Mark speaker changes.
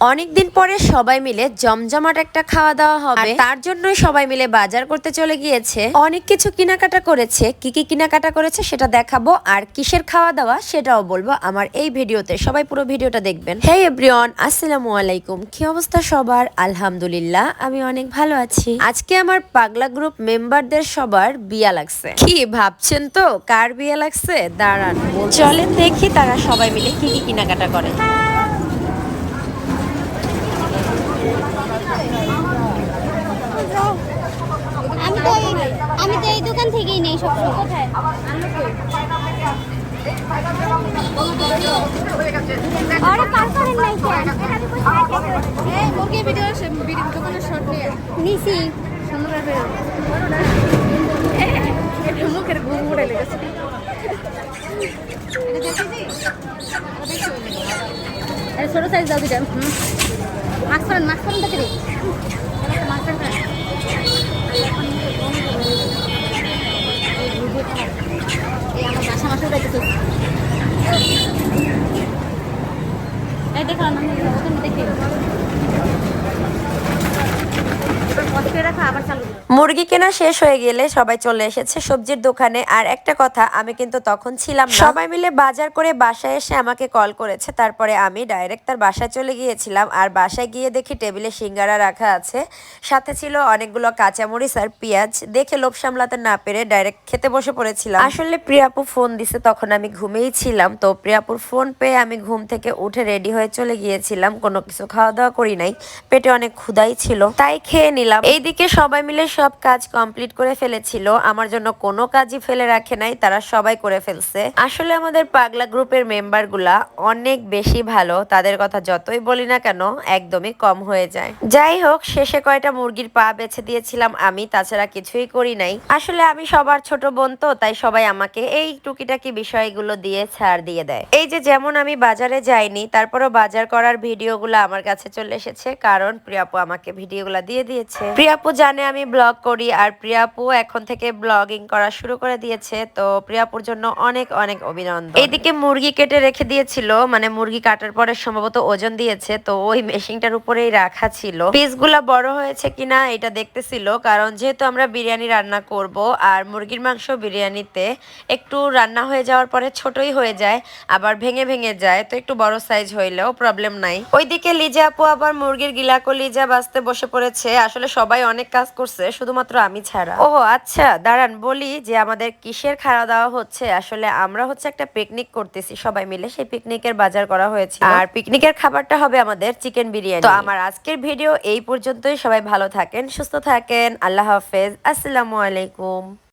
Speaker 1: অনেকদিন পরে সবাই মিলে জমজমাট একটা খাওয়া দাওয়া হবে। তার জন্যই সবাই মিলে বাজার করতে চলে গিয়েছে। অনেক কিছু কেনাকাটা করেছে। কি কি কেনাকাটা করেছে সেটা দেখাবো। আর কিসের খাওয়া দাওয়া সেটাও বলব আমার এই ভিডিওতে। সবাই পুরো ভিডিওটা দেখবেন। হে এভরিওয়ান আসসালামু আলাইকুম। কি অবস্থা সবার? আলহামদুলিল্লাহ, আমি অনেক ভালো আছি। আজকে আমার পাগলা গ্রুপ মেম্বারদের সবার বিয়া লাগছে। কি ভাবছেন তো? কার বিয়া লাগছে? দাঁড়ান। চলেন দেখি তারা সবাই মিলে কি কি কেনাকাটা করে
Speaker 2: আমি তো এই আমি তো এই দোকান থেকেই নেই সব কোথায়? আরে পার করেন নাই কেন
Speaker 3: এই মুরগি ভিডিও সে ভিডিও দোকানের শর্ট নিয়ে
Speaker 2: নিছি।
Speaker 3: সুন্দর ভিডিও মুখের ঘুম উড়ে লেগেছে। ছোট সাইজ দাও দিলাম মাছ করেন মাছ করেন দেখি মাছ করেন এই আমার বাসা মাছ উঠাইতেছে এই দেখো না দেখি এবার বসে রাখা আবার চালু।
Speaker 1: মুরগি কেনা শেষ হয়ে গেলে সবাই চলে এসেছে সবজির দোকানে। আর একটা কথা আমি কিন্তু তখন ছিলাম সবাই মিলে বাজার করে বাসায় এসে আমাকে কল করেছে। তারপরে আমি ডাইরেক্ট তার বাসায় চলে গিয়েছিলাম। আর বাসায় গিয়ে দেখি টেবিলে সিঙ্গারা রাখা আছে। সাথে ছিল অনেকগুলো কাঁচামরিচ আর পেঁয়াজ। দেখে লোভ সামলাতে না পেরে ডাইরেক্ট খেতে বসে পড়েছিলাম। আসলে প্রিয়াপু ফোন দিছে তখন আমি ঘুমেই ছিলাম। তো প্রিয়াপুর ফোন পেয়ে আমি ঘুম থেকে উঠে রেডি হয়ে চলে গিয়েছিলাম। কোনো কিছু খাওয়া দাওয়া করি নাই। পেটে অনেক ক্ষুধাই ছিল। তাই খেয়ে নিলাম। এইদিকে সবাই মিলে সব কাজ কমপ্লিট করে ফেলেছিল, আমার জন্য কোনো কাজই ফেলে রাখে নাই, তারা সবাই করে ফেলছে। আসলে আমাদের পাগলা গ্রুপের মেম্বারগুলা অনেক বেশি ভালো, তাদের কথা যতই বলি না কেন, একদমই কম হয়ে যায়। যাই হোক, শেষে কয়টা মুরগির পা বেছে দিয়েছিলাম আমি, তাছাড়া কিছুই করি নাই। আসলে আমি সবার ছোট বোন তো, তাই সবাই আমাকে এই টুকিটাকি বিষয়গুলো দিয়ে ছাড় দিয়ে দেয়। এই যে যেমন আমি বাজারে যাইনি, তারপরও বাজার করার ভিডিওগুলো আমার কাছে চলে এসেছে, কারণ প্রিয়াপু আমাকে ভিডিওগুলো দিয়ে দিয়েছে। প্রিয়াপু জানে আমি ব্লগ করি আর প্রিয়াপু এখন থেকে ব্লগিং করা শুরু করে দিয়েছে, তো প্রিয়াপুর জন্য অনেক অনেক অভিনন্দন। এইদিকে মুরগি কেটে রেখে দিয়েছিল মানে মুরগি কাটার পরে সম্ভবত ওজন দিয়েছে, তো ওই মেশিনটার উপরেই রাখা ছিল। পিসগুলা বড় হয়েছে কিনা এটা দেখতেছিল, কারণ যেহেতু আমরা বিরিয়ানি রান্না করব আর মুরগির মাংস বিরিয়ানিতে একটু রান্না হয়ে যাওয়ার পরে ছোটই হয়ে যায়, আবার ভেঙে ভেঙে যায়, তো একটু বড় সাইজ হইলেও প্রবলেম নাই। ওইদিকে লিজা আপু আবার মুরগির গিলাকো লিজা বাঁচতে বসে পড়েছে, আসলে সবাই অনেক কাজ করছে শুধুমাত্র আমি ছাড়া। ও আচ্ছা দাঁড়ান বলি যে আমাদের কিসের খাওয়া দাওয়া হচ্ছে? আসলে আমরা হচ্ছে একটা পিকনিক করতেছি সবাই মিলে। সেই পিকনিকের বাজার করা হয়েছে আর পিকনিকের খাবারটা হবে আমাদের চিকেন বিরিয়ানি তো আমার আজকের ভিডিও এই পর্যন্তই। সবাই ভালো থাকেন সুস্থ থাকেন। আল্লাহ হাফেজ। আসসালামু আলাইকুম।